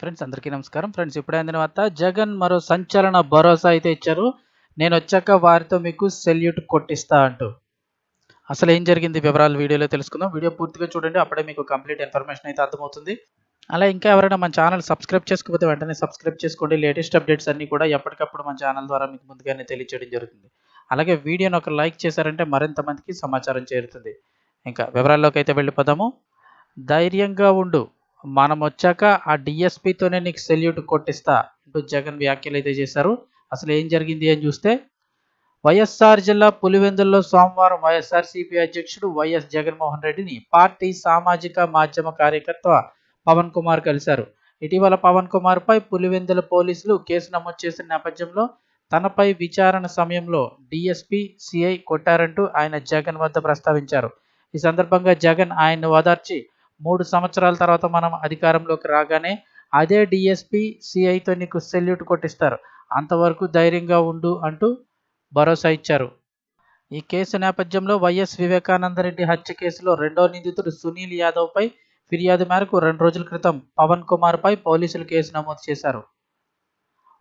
Friends అందరికీ నమస్కారం. Friends ఇప్పుడైన అందిన జగన్ మరో సంచలన భరోసా అయితే ఇచ్చారు. నేను వచ్చాక వారితో మీకు సెల్యూట్ కొట్టిస్తా అంటూ. అసలు ఏం జరిగింది? వివరాలు వీడియోలో తెలుసుకుందాం. వీడియో పూర్తిగా చూడండి అప్పుడే మీకు కంప్లీట్ ఇన్ఫర్మేషన్ అయితే అర్థమవుతుంది. అలా ఇంకా ఎవరైనా మన ఛానల్ సబ్స్క్రైబ్ చేసుకోకపోతే వెంటనే సబ్స్క్రైబ్ చేసుకోండి. లేటెస్ట్ అప్డేట్స్ అన్నీ కూడా ఎప్పటికప్పుడు మన ఛానల్ ద్వారా మీకు ముందుగానే తెలియచేయడం జరుగుతుంది. అలాగే వీడియోని ఒక లైక్ చేశారంటే మరింత మందికి సమాచారం చేరుతుంది. ఇంకా వివరాల్లోకి అయితే వెళ్ళిపోదాము. ధైర్యంగా ఉండు. మనం వచ్చాక ఆ డిఎస్పితోనే నీకు సెల్యూట్ కొట్టిస్తా అంటూ జగన్ వ్యాఖ్యలు అయితే చేశారు. అసలు ఏం జరిగింది అని చూస్తే వైఎస్ఆర్ జిల్లా పులివెందుల్లో సోమవారం వైఎస్ఆర్సీపీ అధ్యక్షుడు వైఎస్ జగన్మోహన్ రెడ్డిని పార్టీ సామాజిక మాధ్యమ కార్యకర్త పవన్ కుమార్ కలిశారు. ఇటీవల పవన్ కుమార్ పై పులివెందుల పోలీసులు కేసు నమోదు చేసిన నేపథ్యంలో తనపై విచారణ సమయంలో డిఎస్పీ సిఐ కొట్టారంటూ ఆయన జగన్ వద్ద ప్రస్తావించారు. ఈ సందర్భంగా జగన్ ఆయన్ను ఓదార్చి మూడు సంవత్సరాల తర్వాత మనం అధికారంలోకి రాగానే అదే డిఎస్పీ సిఐతో నీకు సెల్యూట్ కొట్టిస్తారు. అంతవరకు ధైర్యంగా ఉండు అంటూ భరోసా ఇచ్చారు. ఈ కేసు నేపథ్యంలో వైఎస్ వివేకానందరెడ్డి హత్య కేసులో రెండో నిందితుడు సునీల్ యాదవ్పై ఫిర్యాదు మేరకు రెండు రోజుల క్రితం పవన్ కుమార్పై పోలీసులు కేసు నమోదు చేశారు.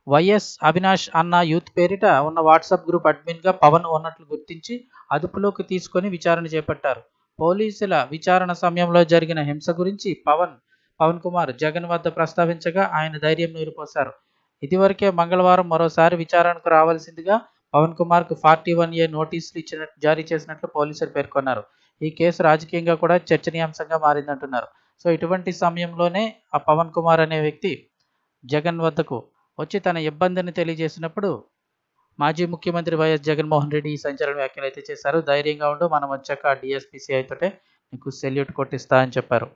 వైఎస్ అవినాష్ అన్న యూత్ పేరిట ఉన్న వాట్సాప్ గ్రూప్ అడ్మిన్గా పవన్ ఉన్నట్లు గుర్తించి అదుపులోకి తీసుకొని విచారణ చేపట్టారు. పోలీసుల విచారణ సమయంలో జరిగిన హింస గురించి పవన్ పవన్ కుమార్ జగన్ వద్ద ప్రస్తావించగా ఆయన ధైర్యం నీరుపోశారు. ఇదివరకే మంగళవారం మరోసారి విచారణకు రావాల్సిందిగా పవన్ కుమార్కు ఫార్టీ వన్ ఏ నోటీసులు ఇచ్చినట్టు జారీ చేసినట్లు పోలీసులు పేర్కొన్నారు. ఈ కేసు రాజకీయంగా కూడా చర్చనీయాంశంగా మారిందంటున్నారు. సో ఇటువంటి సమయంలోనే ఆ పవన్ కుమార్ అనే వ్యక్తి జగన్ వద్దకు వచ్చి తన ఇబ్బందిని తెలియజేసినప్పుడు మాజీ ముఖ్యమంత్రి వైఎస్ జగన్మోహన్ రెడ్డి ఈ సంచలన వ్యాఖ్యలు అయితే చేశారు. ధైర్యంగా ఉండు మనం వచ్చాక డిఎస్పీసీ అయితే నీకు సెల్యూట్ కొట్టిస్తా అని చెప్పారు.